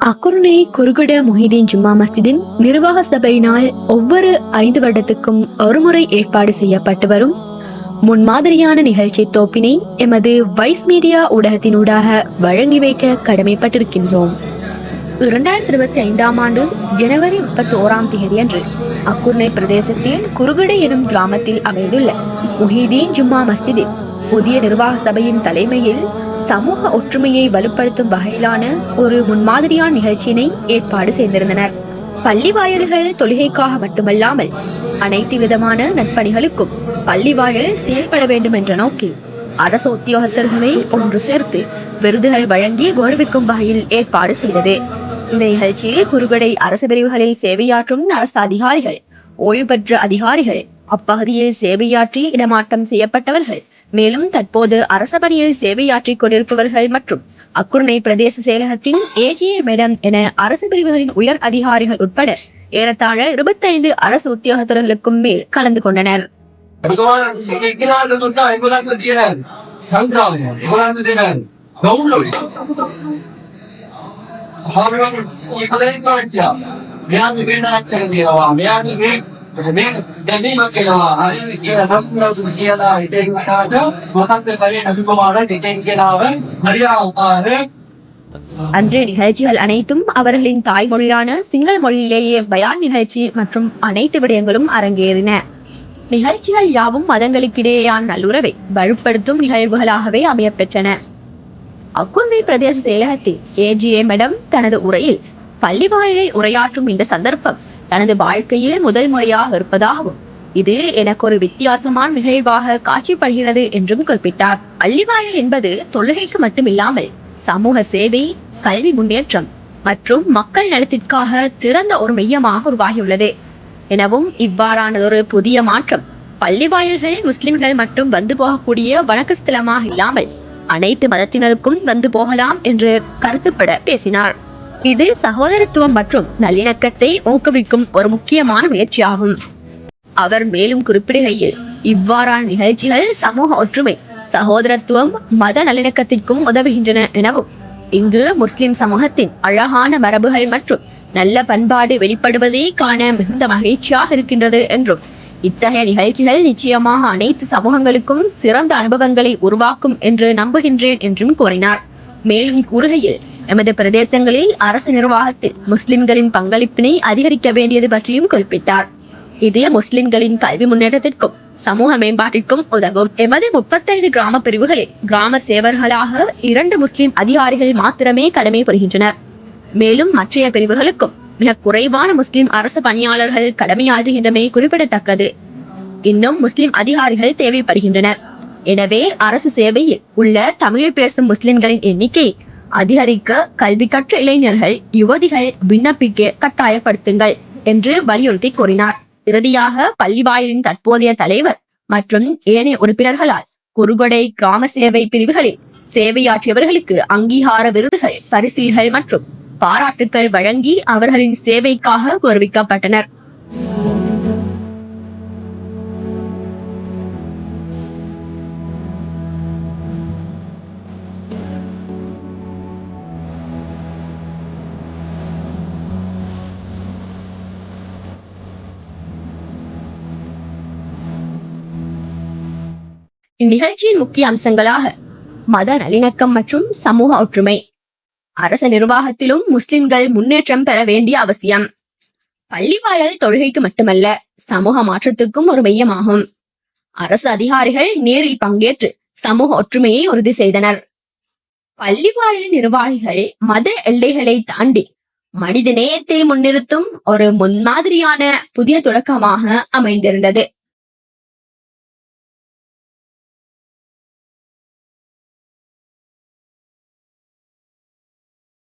அக்குருணை குறுகுட முஹிதீன் ஜும்மா மஸ்ஜிதின் நிர்வாக சபையினால் ஒவ்வொரு ஐந்து வருடத்துக்கும் ஒருமுறை ஏற்பாடு செய்யப்பட்டு வரும். முன்மாதிரியான நிகழ்ச்சி தோப்பினை எமது வைஸ் மீடியா ஊடகத்தினூடாக வழங்கி வைக்க கடமைப்பட்டிருக்கின்றோம். இரண்டாயிரத்தி இருபத்தி ஐந்தாம் ஆண்டு ஜனவரி முப்பத்தி ஓராம் தேதி அன்று அக்குர்ணை பிரதேசத்தில் குறுகுடை எனும் கிராமத்தில் அமைந்துள்ள முஹிதீன் ஜும்மா மஸ்ஜிதில் புதிய நிர்வாக சபையின் தலைமையில் சமூக ஒற்றுமையை வலுப்படுத்தும் வகையிலான ஒரு முன்மாதிரியான நிகழ்ச்சியினை ஏற்பாடு செய்திருந்தனர். பள்ளி வாயில்கள் தொழுகைக்காக மட்டுமல்லாமல் அனைத்து விதமான நற்பணிகளுக்கும் பள்ளி வாயில் செயல்பட வேண்டும் என்ற நோக்கில் அரசு உத்தியோகத்தர்களை ஒன்று சேர்த்து விருதுகள் வழங்கி கௌரவிக்கும் வகையில் ஏற்பாடு செய்தது. இந்த நிகழ்ச்சியில் குறுகடை அரசு பிரிவுகளில் சேவையாற்றும் அரசு அதிகாரிகள் ஓய்வு பெற்ற அதிகாரிகள் அப்பகுதியில் சேவையாற்றி இடமாற்றம் செய்யப்பட்டவர்கள் மேலும் தற்போது அரசபணியில் சேவையாற்றிக் கொண்டிருப்பவர்கள் மற்றும் அக்குர்ணை பிரதேச செயலகத்தின் ஏஜிஏ மேடம் என அரசு பிரிவுகளின் உயர் அதிகாரிகள் உட்பட ஏறத்தாழ இருபத்தைந்து அரசு உத்தியோகத்தர்களுக்கும் மேல் கலந்து கொண்டனர். 그 من நிகழ்ச்சிகள் அனைத்தும் அவர்களின் தாய்மொழியான சிங்கள் மொழியிலேயே பயான் நிகழ்ச்சி மற்றும் அனைத்து விடயங்களும் அரங்கேறின. நிகழ்ச்சிகள் யாவும் மதங்களுக்கிடையேயான நல்லுறவை வலுப்படுத்தும் நிகழ்வுகளாகவே அமையப்பெற்றன. அக்குர்வி பிரதேச செயலகத்தில் ஏஜிஏ மேடம் தனது உரையில் பள்ளிவாயிலை உரையாற்றும் இந்த சந்தர்ப்பம் தனது வாழ்க்கையில் முதல் முறையாக இருப்பதாகவும் இது எனக்கு ஒரு வித்தியாசமான நிகழ்வாக காட்சிப்படுகிறது என்றும் குறிப்பிட்டார். அள்ளிவாயல் என்பது தொழுகைக்கு மட்டுமில்லாமல் சமூக சேவை கல்வி முன்னேற்றம் மற்றும் மக்கள் நலத்திற்காக திறந்த ஒரு மையமாக உருவாகியுள்ளது. எனவும் இவ்வாறானதொரு புதிய மாற்றம் பள்ளிவாயல்களில் முஸ்லிம்கள் மட்டும் வந்து போகக்கூடிய வணக்கஸ்தலமாக இல்லாமல் அனைத்து மதத்தினருக்கும் வந்து போகலாம் என்று கருத்துப்பட பேசினார். இது சகோதரத்துவம் மற்றும் நல்லிணக்கத்தை ஊக்குவிக்கும் ஒரு முக்கியமான முயற்சியாகும். அவர் மேலும் குறிப்பிடுகையில் இவ்வாறான நிகழ்ச்சிகள் சமூக ஒற்றுமை சகோதரத்துவம் மத நல்லிணக்கத்திற்கும் உதவுகின்றன எனவும் இங்கு முஸ்லிம் சமூகத்தின் அழகான மரபுகள் மற்றும் நல்ல பண்பாடு வெளிப்படுவதை காண மிகுந்த மகிழ்ச்சியாக இருக்கின்றது என்றும் இத்தகைய நிகழ்ச்சிகள் நிச்சயமாக அனைத்து சமூகங்களுக்கும் சிறந்த அனுபவங்களை உருவாக்கும் என்று நம்புகின்றேன் என்றும் கூறினார். மேலும் கூறுகையில் எமது பிரதேசங்களில் அரசு நிர்வாகத்தில் முஸ்லிம்களின் பங்களிப்பினை அதிகரிக்க வேண்டியது பற்றியும் குறிப்பிட்டார். இது முஸ்லிம்களின் கல்வி முன்னேற்றத்திற்கும் சமூக மேம்பாட்டிற்கும் உதவும். எமது முப்பத்தைந்து கிராம பிரிவுகளில் கிராம சேவர்களாக இரண்டு முஸ்லிம் அதிகாரிகள் மாத்திரமே கடமை புரிகின்றனர். மேலும் மற்றைய பிரிவுகளுக்கும் மிக குறைவான முஸ்லிம் அரசு பணியாளர்கள் கடமையாற்றுகின்றமை குறிப்பிடத்தக்கது. இன்னும் முஸ்லிம் அதிகாரிகள் தேவைப்படுகின்றனர். எனவே அரசு சேவையில் உள்ள தமிழ் பேசும் முஸ்லிம்களின் எண்ணிக்கை அதிகரிக்க கல்வி கற்ற இளைஞர்கள் யுவதிகள் விண்ணப்பிக்க கட்டாயப்படுத்துங்கள் என்று வலியுறுத்தி கூறினார். இறுதியாக பள்ளி வாயிலின் தற்போதைய தலைவர் மற்றும் ஏனைய உறுப்பினர்களால் குறுகொடை கிராம சேவை பிரிவுகளில் சேவையாற்றியவர்களுக்கு அங்கீகார விருதுகள் பரிசில்கள் மற்றும் பாராட்டுக்கள் வழங்கி அவர்களின் சேவைக்காக கௌரவிக்கப்பட்டனர். இந்நிகழ்ச்சியின் முக்கிய அம்சங்களாக மத நல்லிணக்கம் மற்றும் சமூக ஒற்றுமை. அரச நிர்வாகத்திலும் முஸ்லிம்கள் முன்னேற்றம் பெற வேண்டிய அவசியம். பள்ளிவாயல் தொழுகைக்கு மட்டுமல்ல சமூக மாற்றத்துக்கும் ஒரு மையமாகும். அரசு அதிகாரிகள் நேரில் பங்கேற்று சமூக ஒற்றுமையை உறுதி செய்தனர். பள்ளிவாயல் நிர்வாகிகள் மத எல்லைகளை தாண்டி மனித நேயத்தை முன்னிறுத்தும் ஒரு முன்மாதிரியான புதிய தொடக்கமாக அமைந்திருந்தது.